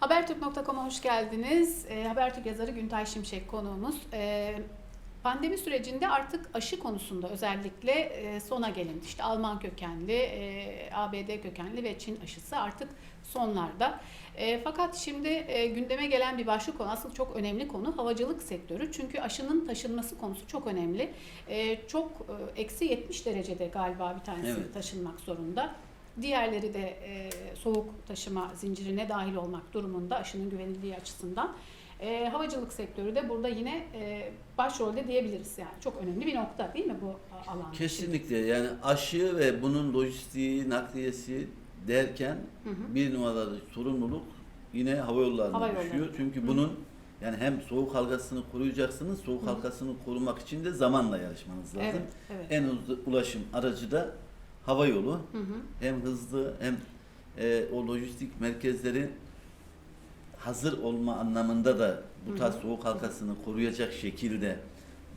Habertürk.com'a hoş geldiniz. E, Habertürk yazarı Güntay Şimşek konuğumuz. E, pandemi sürecinde artık aşı konusunda özellikle e, sona gelindi. İşte Alman kökenli, e, ABD kökenli ve Çin aşısı artık sonlarda. E, fakat şimdi e, gündeme gelen bir başka konu, aslında çok önemli konu havacılık sektörü. Çünkü aşının taşınması konusu çok önemli. E, çok e, eksi 70 derecede galiba bir tanesi Evet. taşınmak zorunda. Diğerleri de e, soğuk taşıma zincirine dahil olmak durumunda aşının güvenilirliği açısından. E, havacılık sektörü de burada yine e, başrolde diyebiliriz yani. Çok önemli bir nokta değil mi bu alan? Kesinlikle yani aşı ve bunun lojistiği, nakliyesi derken Hı hı. bir numaralı sorumluluk yine hava yollarına Hava yolları. düşüyor. Çünkü Hı. bunun yani hem soğuk halkasını koruyacaksınız, soğuk Hı. halkasını korumak için de zamanla yarışmanız lazım. Evet, evet. En hızlı ulaşım aracı da hava yolu. Hı hı. Hem hızlı hem e, o lojistik merkezleri hazır olma anlamında da bu tarz Hı hı. soğuk halkasını koruyacak şekilde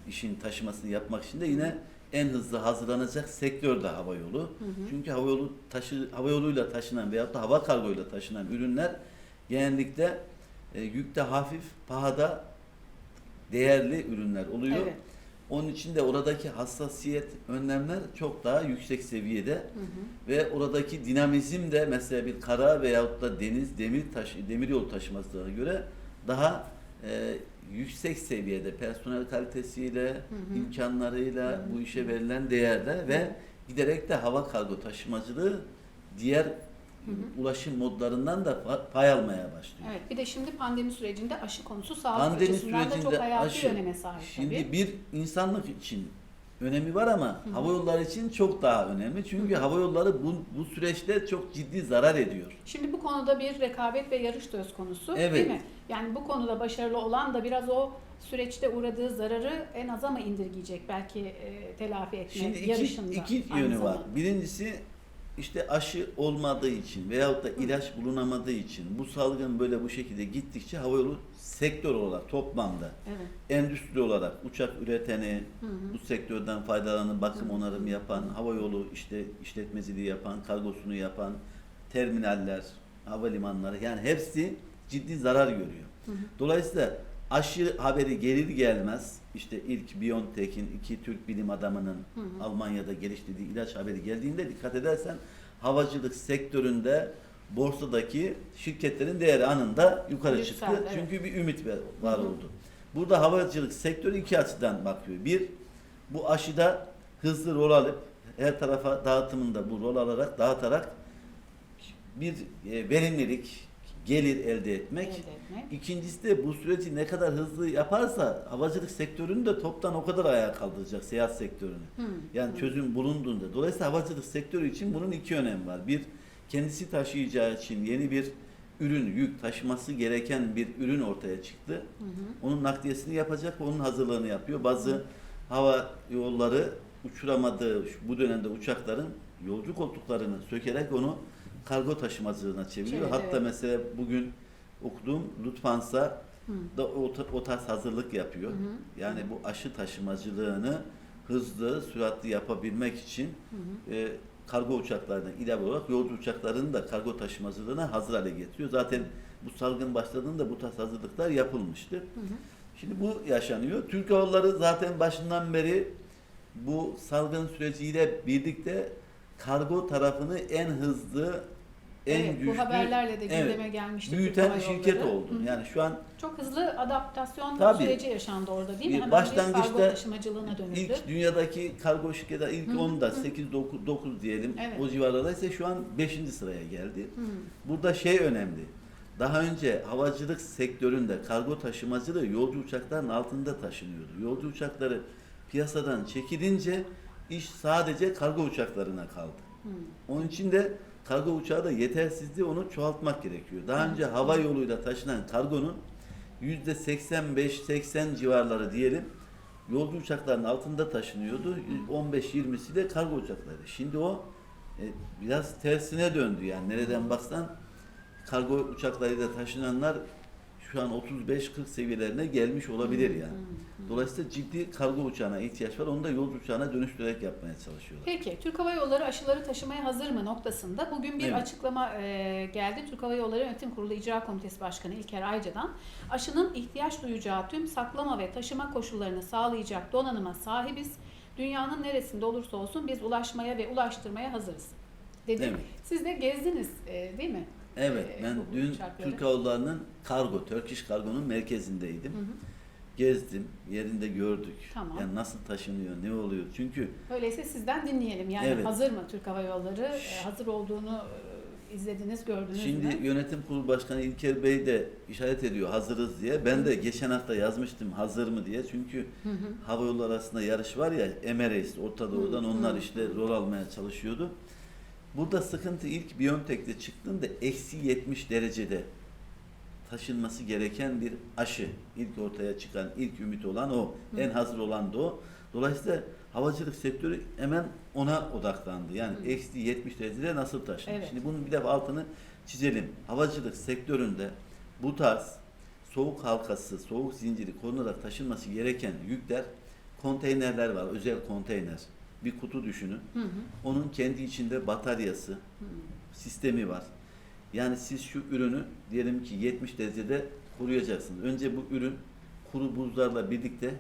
işin taşımasını yapmak için de yine en hızlı hazırlanacak sektör de hava yolu. Hı hı. Çünkü hava yolu taşı hava yoluyla taşınan veyahut da hava kargoyla taşınan ürünler genellikle e, yükte hafif, pahada değerli ürünler oluyor. Evet. Onun için de oradaki hassasiyet önlemler çok daha yüksek seviyede Hı hı. ve oradaki dinamizm de mesela bir kara veyahut da deniz demir taşı demir yol taşımasına göre daha e, yüksek seviyede personel kalitesiyle, Hı hı. imkanlarıyla Hı hı. bu işe verilen değerde ve giderek de hava kargo taşımacılığı diğer hı. ulaşım modlarından da pa- pay almaya başlıyor. Evet. Bir de şimdi pandemi sürecinde aşı konusu sağlık Pandemi açısından da çok hayati aşı öneme sahip şimdi tabii. bir insanlık için önemi var ama hı. hava yolları için çok daha önemli. Çünkü Hı hı. hava yolları bu, bu süreçte çok ciddi zarar ediyor. Şimdi bu konuda bir rekabet ve yarış söz konusu Evet. değil mi? Yani bu konuda başarılı olan da biraz o süreçte uğradığı zararı en aza mı indirgeyecek belki e, telafi etme Şimdi iki, yarışında? iki yönü var. zamanda. Birincisi işte aşı olmadığı için veyahut da Hı. ilaç bulunamadığı için bu salgın böyle bu şekilde gittikçe havayolu sektör olarak toplamda Evet. endüstri olarak uçak üreteni, Hı hı. bu sektörden faydalanan, bakım Hı. onarım yapan, havayolu işte işletmeciliği yapan, kargosunu yapan, terminaller, havalimanları yani hepsi ciddi zarar görüyor. Hı hı. Dolayısıyla aşı haberi gelir gelmez işte ilk BioNTech'in iki Türk bilim adamının Hı hı. Almanya'da geliştirdiği ilaç haberi geldiğinde dikkat edersen havacılık sektöründe borsadaki şirketlerin değeri anında yukarı Yükseldi, çıktı. evet. Çünkü bir ümit var var Hı hı. oldu. Burada havacılık sektörü iki açıdan bakıyor. Bir, bu aşıda hızlı rol alıp her tarafa dağıtımında bu rol alarak dağıtarak bir e, verimlilik, gelir elde etmek. Elde etmek. İkincisi de bu süreci ne kadar hızlı yaparsa havacılık sektörünü de toptan o kadar ayağa kaldıracak seyahat sektörünü. Hı. Yani Hı. çözüm bulunduğunda. Dolayısıyla havacılık sektörü için bunun iki önemi var. Bir, kendisi taşıyacağı için yeni bir ürün, yük taşıması gereken bir ürün ortaya çıktı. Hı hı. Onun nakliyesini yapacak ve onun hazırlığını yapıyor. Bazı hava yolları uçuramadığı bu dönemde uçakların yolcu koltuklarını sökerek onu kargo taşımacılığına çeviriyor. Çeviriyor, Hatta evet. mesela bugün okuduğum Lufthansa da o, o tarz hazırlık yapıyor. Hı hı. Yani bu aşı taşımacılığını hızlı, süratli yapabilmek için Hı hı. e, kargo uçaklarına ilave olarak yolcu uçaklarını da kargo taşımacılığına hazır hale getiriyor. Zaten bu salgın başladığında bu tarz hazırlıklar yapılmıştı. Hı hı. Şimdi bu yaşanıyor. Türk Hava Yolları zaten başından beri bu salgın süreciyle birlikte kargo tarafını en hızlı, en evet, güçlü bu haberlerle de evet, gündeme gelmişti. Türk büyüten şirket Yolları. oldu. Hı hı. Yani şu an Çok hızlı adaptasyon Tabii. süreci yaşandı orada değil mi? Bir Hemen başlangıçta bir kargo taşımacılığına dönüldü. ilk dünyadaki kargo şirketleri ilk Hı hı, 10'da hı. 8 9 9 diyelim Evet. o civarlarda ise şu an 5. sıraya geldi. Hı. Burada şey önemli. Daha önce havacılık sektöründe kargo taşımacılığı yolcu uçakların altında taşınıyordu. Yolcu uçakları piyasadan çekilince iş sadece kargo uçaklarına kaldı. Hı. Onun için de kargo uçağı da yetersizdi onu çoğaltmak gerekiyor. Daha önce hava yoluyla taşınan kargonun yüzde 85-80 civarları diyelim yolcu uçaklarının altında taşınıyordu. 15-20'si de kargo uçakları. Şimdi o e, biraz tersine döndü yani nereden baksan kargo uçaklarıyla taşınanlar şu an 35-40 seviyelerine gelmiş olabilir yani. hı, hı. Dolayısıyla ciddi kargo uçağına ihtiyaç var. Onu da yolcu uçağına dönüştürerek yapmaya çalışıyorlar. Peki Türk Hava Yolları aşıları taşımaya hazır mı noktasında bugün bir Evet. açıklama e, geldi. Türk Hava Yolları Yönetim Kurulu İcra Komitesi Başkanı İlker Ayca'dan aşının ihtiyaç duyacağı tüm saklama ve taşıma koşullarını sağlayacak donanıma sahibiz. Dünyanın neresinde olursa olsun biz ulaşmaya ve ulaştırmaya hazırız dedi. Evet. Siz de gezdiniz e, değil mi? Evet, Ee, ben bu dün uçakları. Türk Hava Yolları'nın kargo, Turkish Kargo'nun merkezindeydim. Hı hı. Gezdim, yerinde gördük. Tamam. Yani nasıl taşınıyor, ne oluyor? Çünkü Öyleyse sizden dinleyelim. Yani Evet. hazır mı Türk Hava Yolları? E, hazır olduğunu e, izlediniz, gördünüz Şimdi mü? yönetim kurulu başkanı İlker Bey de işaret ediyor hazırız diye. Ben de geçen hafta yazmıştım hazır mı diye. Çünkü Hı hı. hava yolları arasında yarış var ya Emirates, Orta Doğu'dan onlar işte rol almaya çalışıyordu. Burada sıkıntı ilk Biontech'te çıktığında eksi 70 derecede taşınması gereken bir aşı. İlk ortaya çıkan, ilk ümit olan o. Hı. En hazır olan da o. Dolayısıyla havacılık sektörü hemen ona odaklandı. Yani Hı. eksi 70 derecede nasıl taşınır? Evet. Şimdi bunun bir defa altını çizelim. Havacılık sektöründe bu tarz soğuk halkası, soğuk zinciri korunarak taşınması gereken yükler konteynerler var. Özel konteyner. Bir kutu düşünün. Hı hı. Onun kendi içinde bataryası, Hı. sistemi var. Yani siz şu ürünü diyelim ki 70 derecede koruyacaksınız. Önce bu ürün kuru buzlarla birlikte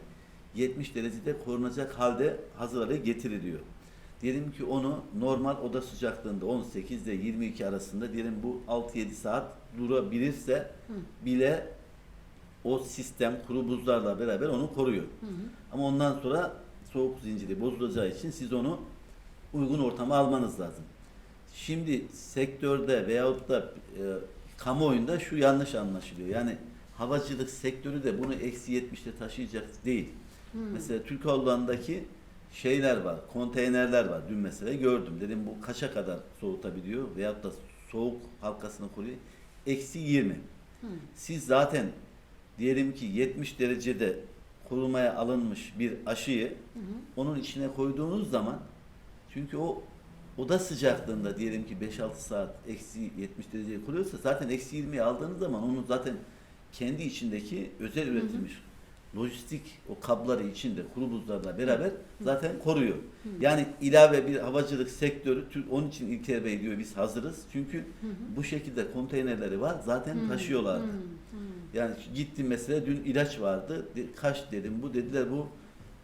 70 derecede korunacak halde hazır hale getiriliyor. Diyelim ki onu normal oda sıcaklığında 18 ile 22 arasında diyelim bu 6-7 saat durabilirse Hı. bile o sistem kuru buzlarla beraber onu koruyor. Hı hı. Ama ondan sonra soğuk zinciri bozulacağı için siz onu uygun ortama almanız lazım. Şimdi sektörde veyahut da e, kamuoyunda şu yanlış anlaşılıyor. Yani havacılık sektörü de bunu eksi 70'te taşıyacak değil. Hı. Mesela Türk Havaları'ndaki şeyler var, konteynerler var. Dün mesela gördüm. Dedim bu kaça kadar soğutabiliyor veyahut da soğuk halkasını koruyor. Eksi 20. Hı. Siz zaten diyelim ki 70 derecede korumaya alınmış bir aşıyı Hı hı. onun içine koyduğunuz zaman çünkü o oda sıcaklığında diyelim ki 5-6 saat eksi 70 dereceye koruyorsa zaten eksi 20'ye aldığınız zaman onu zaten kendi içindeki özel hı. üretilmiş lojistik o kabları içinde kuru buzlarla beraber zaten koruyor. Hı. Yani ilave bir havacılık sektörü onun için İlker Bey diyor biz hazırız. Çünkü Hı hı. bu şekilde konteynerleri var zaten Hı. taşıyorlardı. Hı. Hı. Yani gittim mesela dün ilaç vardı. Kaç dedim bu dediler bu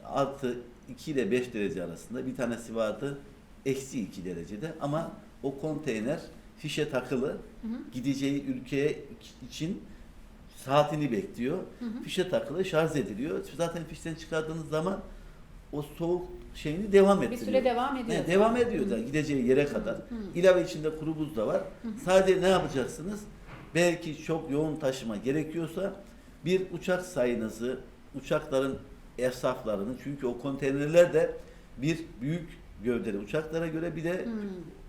artı 2 ile 5 derece arasında. Bir tanesi vardı eksi 2 derecede ama o konteyner fişe takılı Hı hı. gideceği ülkeye için saatini bekliyor. Hı hı. Fişe takılı şarj ediliyor. Zaten fişten çıkardığınız zaman o soğuk şeyini devam Bir ettiriyor. süre devam ediyor. Evet, devam ediyor Hı da hı. gideceği yere kadar. Hı. İlave içinde kuru buz da var. Hı hı. Sadece ne yapacaksınız? Belki çok yoğun taşıma gerekiyorsa bir uçak sayınızı, uçakların esaflarını çünkü o konteynerler de bir büyük gövdeli uçaklara göre bir de Hı.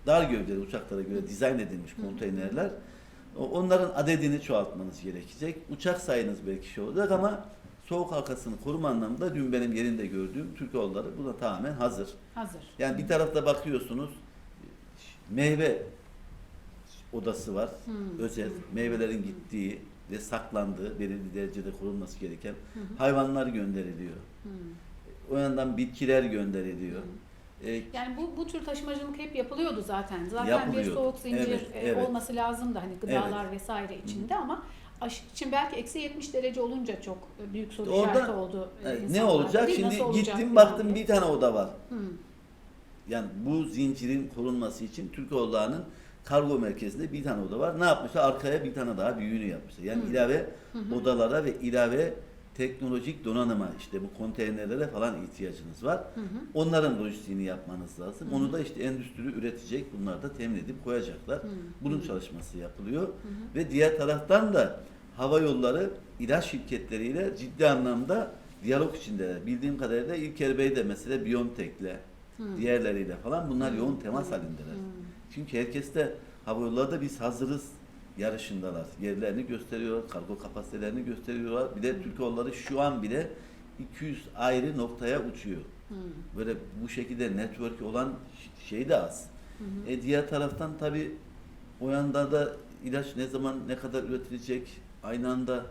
dar gövdeli uçaklara göre dizayn edilmiş Hı. konteynerler. Onların adedini çoğaltmanız gerekecek. Uçak sayınız belki şey olacak ama soğuk halkasını koruma anlamında dün benim yerinde gördüğüm Türk yolları buna tamamen hazır. Hazır. Yani bir tarafta bakıyorsunuz meyve odası var. Hı. Özel meyvelerin gittiği ve saklandığı belirli derecede korunması gereken hı. hayvanlar gönderiliyor. Hı. O yandan bitkiler gönderiliyor. Ee, Yani bu bu tür taşımacılık hep yapılıyordu zaten. Zaten bir Yapılıyordu. soğuk zincir Evet, e, evet. olması lazım da hani gıdalar vesaire içinde ama aşı için belki eksi 70 derece olunca çok e, büyük soru Orada, işareti oldu. e, e, ne olacak? Değil, Şimdi olacak gittim baktım diye. bir tane oda var. Hı. Yani bu zincirin korunması için Türk Yolları'nın kargo merkezinde bir tane oda var. Ne yapmışlar? Arkaya bir tane daha büyüğünü yapmışlar. Yani Hı. ilave Hı hı. odalara ve ilave teknolojik donanıma işte bu konteynerlere falan ihtiyacınız var. Hı hı. Onların lojistiğini yapmanız lazım. Hı. Onu da işte endüstri üretecek. Bunlar da temin edip koyacaklar. Hı. Bunun Hı. çalışması yapılıyor. Hı hı. Ve diğer taraftan da hava yolları ilaç şirketleriyle ciddi anlamda diyalog içindeler. Bildiğim kadarıyla İlker Bey de mesela Biontech'le, Hı. diğerleriyle falan bunlar Hı. yoğun temas Hı. halindeler. Hı. Çünkü herkes de hava yolları da biz hazırız yarışındalar. Yerlerini gösteriyorlar, kargo kapasitelerini gösteriyorlar. Bir de Türk yolları şu an bile 200 ayrı noktaya uçuyor. Hı. Böyle bu şekilde network olan şey de az. Hı hı. E diğer taraftan tabi o yanda da ilaç ne zaman ne kadar üretilecek aynı anda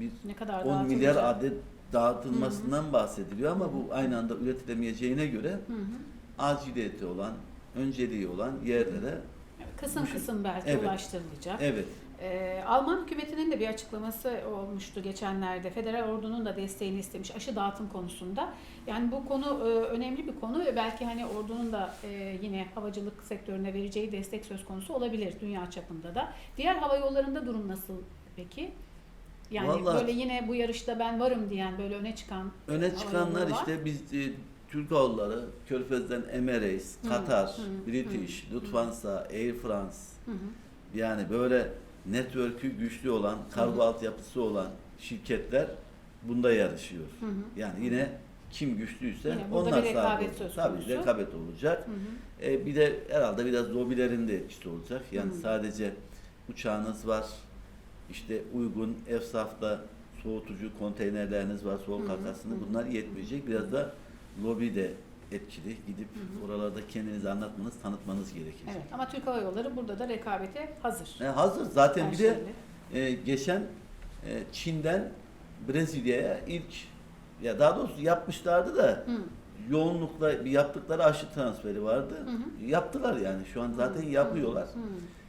bir Ne kadar 10 dağıtılacak? milyar adet dağıtılmasından bahsediliyor ama bu aynı anda üretilemeyeceğine göre Hı hı. aciliyeti olan, önceliği olan yerlere Kısım Bu şey- kısım belki Evet. ulaştırılacak. evet Ee, Alman hükümetinin de bir açıklaması olmuştu geçenlerde. Federal ordunun da desteğini istemiş aşı dağıtım konusunda. Yani bu konu e, önemli bir konu ve belki hani ordunun da e, yine havacılık sektörüne vereceği destek söz konusu olabilir dünya çapında da. Diğer hava yollarında durum nasıl peki? Yani Vallahi- böyle yine bu yarışta ben varım diyen böyle öne çıkan öne çıkanlar işte biz e, Türk Havaları, Körfez'den Emirates, Hı, Katar, hı, British, hı, Lufthansa, Air France Hı hı. yani böyle network'ü güçlü olan, kargo Hı. altyapısı olan şirketler bunda yarışıyor. Hı hı. Yani yine kim güçlüyse burada onlar bir rekabet Tabii rekabet olacak. Hı hı. E, bir de herhalde biraz lobilerin de etkisi olacak. Yani Hı. sadece uçağınız var, işte uygun efsafta soğutucu konteynerleriniz var, soğuk Hı hı. Hı. bunlar yetmeyecek. Biraz da lobi de etkili. Gidip oralarda kendinizi anlatmanız, tanıtmanız gerekecek. Evet ama Türk Hava Yolları burada da rekabete hazır. E, hazır. Zaten Her bir de şeyle. e, geçen e, Çin'den Brezilya'ya ilk ya daha doğrusu yapmışlardı da Hı. yoğunlukla bir yaptıkları aşı transferi vardı. Hı. Yaptılar yani şu an zaten yapıyorlar. Hı. Hı.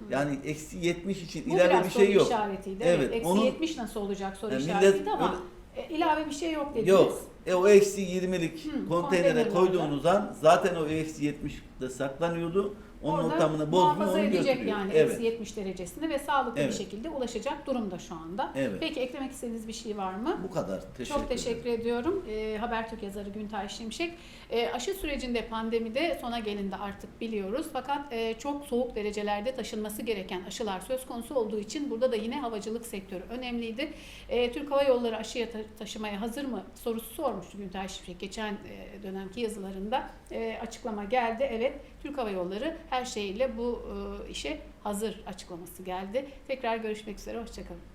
Yani eksi 70 için Bu biraz bir şey yok. işaretiydi. Evet, Evet. Eksi onun- 70 nasıl olacak soru Yani millet işaretiydi ama e, ilave bir şey yok dediniz. Yok. E o eksi 20'lik Hı, konteynere koyduğunuz an zaten o eksi 70'de saklanıyordu. Onun Orada ortamını muhafaza onu edecek götürüyor. yani evet. eksi 70 derecesinde ve sağlıklı Evet. bir şekilde ulaşacak durumda şu anda. Evet. Peki eklemek istediğiniz bir şey var mı? Bu kadar. Teşekkür Çok teşekkür ediyorum. Ee, Habertürk yazarı Güntay Şimşek. Ee, aşı sürecinde pandemide sona gelindi artık biliyoruz. Fakat e, çok soğuk derecelerde taşınması gereken aşılar söz konusu olduğu için burada da yine havacılık sektörü önemliydi. Ee, Türk Hava Yolları aşıya ta- taşımaya hazır mı sorusu sormuştu Güntay Şimşek geçen e, dönemki yazılarında. E, açıklama geldi. Evet Türk Hava Yolları her şeyiyle bu e, işe hazır açıklaması geldi. Tekrar görüşmek üzere. Hoşçakalın.